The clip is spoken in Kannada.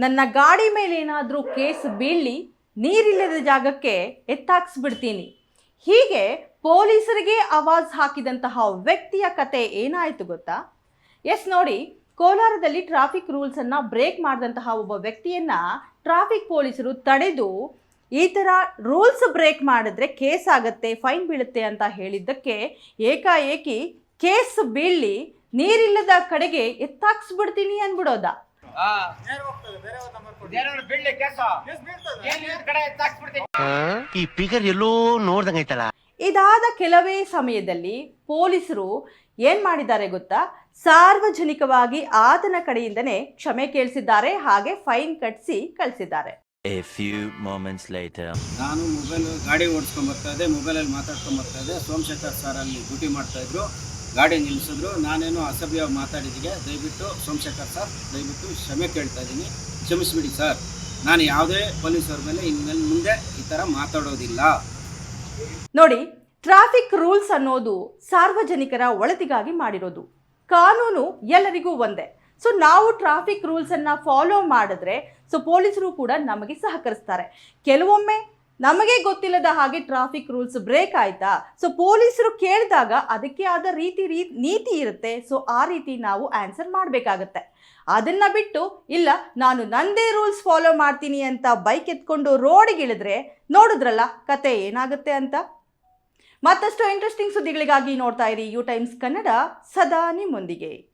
ನನ್ನ ಗಾಡಿ ಮೇಲೆ ಏನಾದರೂ ಕೇಸ್ ಬೀಳಿ ನೀರಿಲ್ಲದ ಜಾಗಕ್ಕೆ ಎತ್ತಾಕ್ಸ್ಬಿಡ್ತೀನಿ. ಹೀಗೆ ಪೊಲೀಸರಿಗೆ ಆವಾಜ್ ಹಾಕಿದಂತಹ ವ್ಯಕ್ತಿಯ ಕತೆ ಏನಾಯಿತು ಗೊತ್ತಾ? ಎಸ್, ನೋಡಿ, ಕೋಲಾರದಲ್ಲಿ ಟ್ರಾಫಿಕ್ ರೂಲ್ಸನ್ನು ಬ್ರೇಕ್ ಮಾಡಿದಂತಹ ಒಬ್ಬ ವ್ಯಕ್ತಿಯನ್ನು ಟ್ರಾಫಿಕ್ ಪೊಲೀಸರು ತಡೆದು ಈ ಥರ ರೂಲ್ಸ್ ಬ್ರೇಕ್ ಮಾಡಿದ್ರೆ ಕೇಸ್ ಆಗುತ್ತೆ, ಫೈನ್ ಬೀಳುತ್ತೆ ಅಂತ ಹೇಳಿದ್ದಕ್ಕೆ ಏಕಾಏಕಿ ಕೇಸ್ ಬೀಳಿ ನೀರಿಲ್ಲದ ಕಡೆಗೆ ಎತ್ತಾಕ್ಸ್ಬಿಡ್ತೀನಿ ಅಂದ್ಬಿಡೋದ? ಈ ಪಿಗರ್ ಎಲ್ಲೋ ನೋಡ್ದಂಗೈತಲ್ಲ ಇದಾದ ಕೆಲವೇ ಸಮಯದಲ್ಲಿ ಪೊಲೀಸರು ಏನ್ ಮಾಡಿದ್ದಾರೆ ಗೊತ್ತಾ? ಸಾರ್ವಜನಿಕವಾಗಿ ಆತನ ಕಡೆಯಿಂದನೇ ಕ್ಷಮೆ ಕೇಳಿಸಿದ್ದಾರೆ ಹಾಗೆ ಫೈನ್ ಕಟ್ಸಿ ಕಳಿಸಿದ್ದಾರೆ. A few moments later. ನಾನು ಮೊಬೈಲ್ ಗಾಡಿ ಓಡಿಸ್ಕೊಂಡ್ ಬರ್ತಾ ಇದ್ದೆ ಮೊಬೈಲಲ್ಲಿ ಮಾತಾಡ್ಕೊಂಡ್ ಬರ್ತಾ ಇದ್ದೆ. ಸೋಮಶೇಖರ್ ಸರ್ ಅಲ್ಲಿ ಡ್ಯೂಟಿ ಮಾಡ್ತಾ ಇದ್ರು. ಗಾಡಿ ನಿಲ್ಲಿಸಿದ್ರು. ನಾನೇನು ಅಸಭ್ಯವಾಗಿ ಮಾತಾಡಿದಿಗೆ ದಯವಿಟ್ಟು ಸೋಮಶೇಖರ್ ಸರ್, ದಯವಿಟ್ಟು ಕ್ಷಮೆ ಕೇಳ್ತಾ ಇದ್ದೀನಿ. ಕ್ಷಮಿಸಿಬಿಡಿ ಸರ್. ನಾನು ಯಾವುದೇ ಪೊಲೀಸರ ಮೇಲೆ ಇನ್ಮೇಲೆ ಮುಂದೆ ಈ ಥರ ಮಾತಾಡೋದಿಲ್ಲ. ನೋಡಿ, ಟ್ರಾಫಿಕ್ ರೂಲ್ಸ್ ಅನ್ನೋದು ಸಾರ್ವಜನಿಕರ ಒಳತಿಗಾಗಿ ಮಾಡಿರೋದು. ಕಾನೂನು ಎಲ್ಲರಿಗೂ ಒಂದೇ. ಸೊ ನಾವು ಟ್ರಾಫಿಕ್ ರೂಲ್ಸನ್ನು ಫಾಲೋ ಮಾಡಿದ್ರೆ ಸೊ ಪೊಲೀಸರು ಕೂಡ ನಮಗೆ ಸಹಕರಿಸ್ತಾರೆ. ಕೆಲವೊಮ್ಮೆ ನಮಗೆ ಗೊತ್ತಿಲ್ಲದ ಹಾಗೆ ಟ್ರಾಫಿಕ್ ರೂಲ್ಸ್ ಬ್ರೇಕ್ ಆಯ್ತಾ? ಸೊ ಪೊಲೀಸರು ಕೇಳಿದಾಗ ಅದಕ್ಕೆ ಆದ ರೀತಿ ರೀ, ನೀತಿ ಇರುತ್ತೆ. ಸೊ ಆ ರೀತಿ ನಾವು ಆನ್ಸರ್ ಮಾಡಬೇಕಾಗತ್ತೆ. ಅದನ್ನ ಬಿಟ್ಟು, ಇಲ್ಲ, ನಾನು ನಂದೇ ರೂಲ್ಸ್ ಫಾಲೋ ಮಾಡ್ತೀನಿ ಅಂತ ಬೈಕ್ ಎತ್ಕೊಂಡು ರೋಡಿಗಿಳಿದ್ರೆ ನೋಡಿದ್ರಲ್ಲ, ಕತೆ ಏನಾಗುತ್ತೆ ಅಂತ? ಮತ್ತಷ್ಟು ಇಂಟ್ರೆಸ್ಟಿಂಗ್ ಸುದ್ದಿಗಳಿಗಾಗಿ ನೋಡ್ತಾ ಇರಿ ಯು ಟೈಮ್ಸ್ ಕನ್ನಡ, ಸದಾ ನಿಮ್ಮೊಂದಿಗೆ.